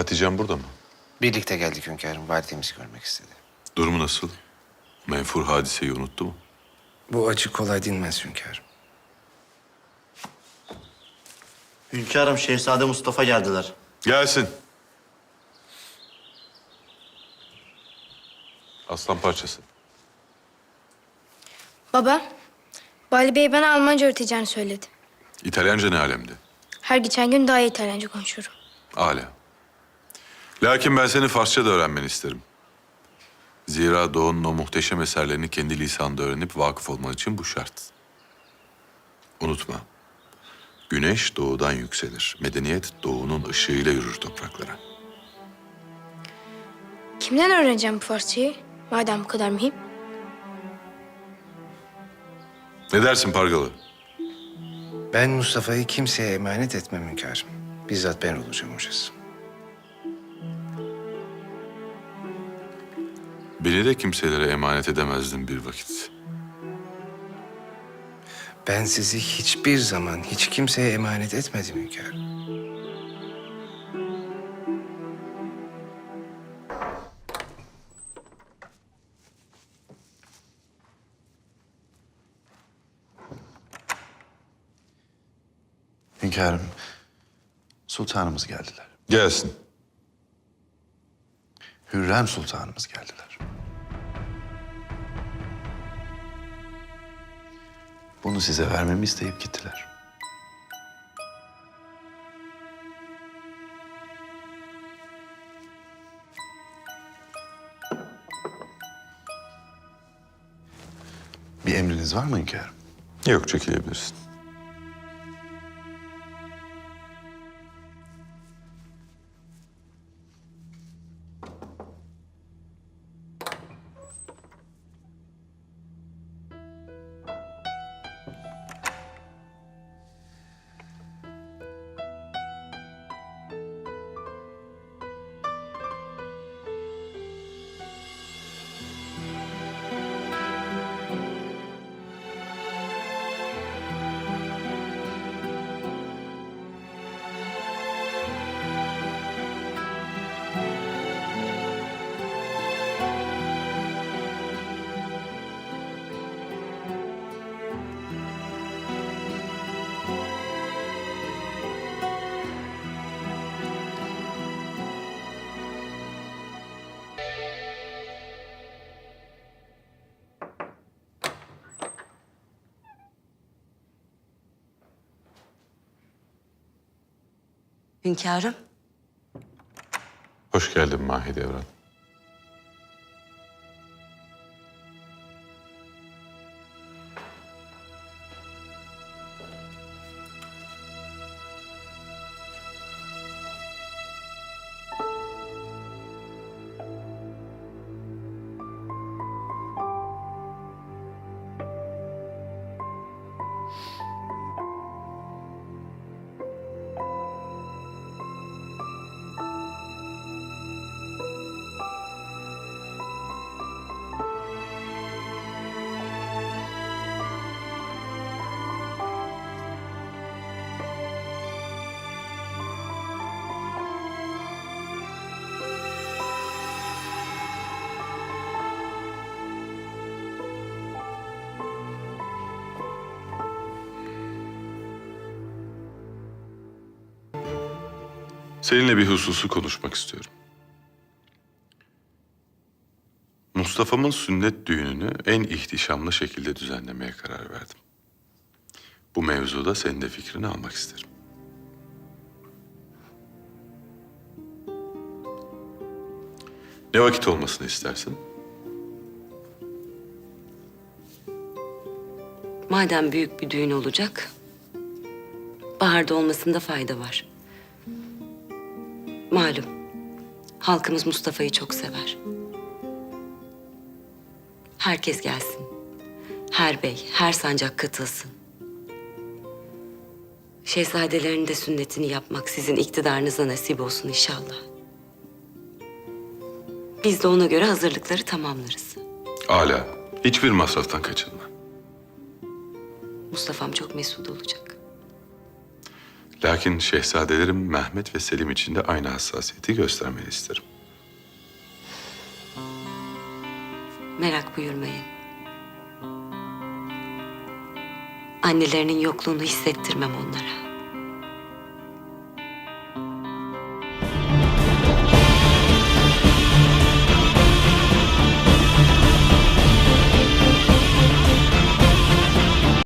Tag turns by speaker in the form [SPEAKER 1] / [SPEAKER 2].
[SPEAKER 1] Hatice'm burada mı?
[SPEAKER 2] Birlikte geldik hünkârım. Validemizi görmek istedi.
[SPEAKER 1] Durumu nasıl? Menfur hadiseyi unuttu mu?
[SPEAKER 2] Bu acı kolay dinmez hünkârım.
[SPEAKER 3] Hünkârım Şehzade Mustafa geldiler.
[SPEAKER 1] Gelsin. Aslan parçası.
[SPEAKER 4] Baba, Bali Bey bana Almanca öğreteceğini söyledi.
[SPEAKER 1] İtalyanca ne alemde?
[SPEAKER 4] Her geçen gün daha iyi İtalyanca konuşuyorum.
[SPEAKER 1] Âlâ. Lakin ben seni Farsça da öğrenmeni isterim. Zira Doğu'nun o muhteşem eserlerini kendi lisanında öğrenip vakıf olman için bu şart. Unutma. Güneş doğudan yükselir. Medeniyet doğunun ışığıyla yürür topraklara.
[SPEAKER 4] Kimden öğreneceğim bu Farsçayı? Madem bu kadar mühim.
[SPEAKER 1] Ne dersin Pargalı?
[SPEAKER 2] Ben Mustafa'yı kimseye emanet etmem hünkârım. Bizzat ben olacağım hocası.
[SPEAKER 1] Beni de kimselere emanet edemezdin bir vakit.
[SPEAKER 2] Ben sizi hiçbir zaman hiç kimseye emanet etmedim hünkârım.
[SPEAKER 5] Hünkârım, sultanımız geldiler.
[SPEAKER 1] Gelsin.
[SPEAKER 5] Hürrem sultanımız geldiler. Bunu size vermemi isteyip gittiler. Bir emriniz var mı hünkârım?
[SPEAKER 1] Yok çekilebilirsin.
[SPEAKER 6] Hünkârım,
[SPEAKER 1] Hoş geldin Mahidevran. Seninle bir hususu konuşmak istiyorum. Mustafa'mın sünnet düğününü en ihtişamlı şekilde düzenlemeye karar verdim. Bu mevzuda senin de fikrini almak isterim. Ne vakit olmasını istersin?
[SPEAKER 6] madem büyük bir düğün olacak, baharda olmasında fayda var. Halkımız Mustafa'yı çok sever. Herkes gelsin. Her bey, her sancak katılsın. Şehzadelerin de sünnetini yapmak sizin iktidarınıza nasip olsun inşallah. Biz de ona göre hazırlıkları tamamlarız.
[SPEAKER 1] Ala, hiçbir masraftan kaçınma.
[SPEAKER 6] Mustafa'm çok mesut olacak.
[SPEAKER 1] Lakin şehzadelerim Mehmet ve Selim için de aynı hassasiyeti göstermeni isterim.
[SPEAKER 6] Merak buyurmayın. Annelerinin yokluğunu hissettirmem onlara.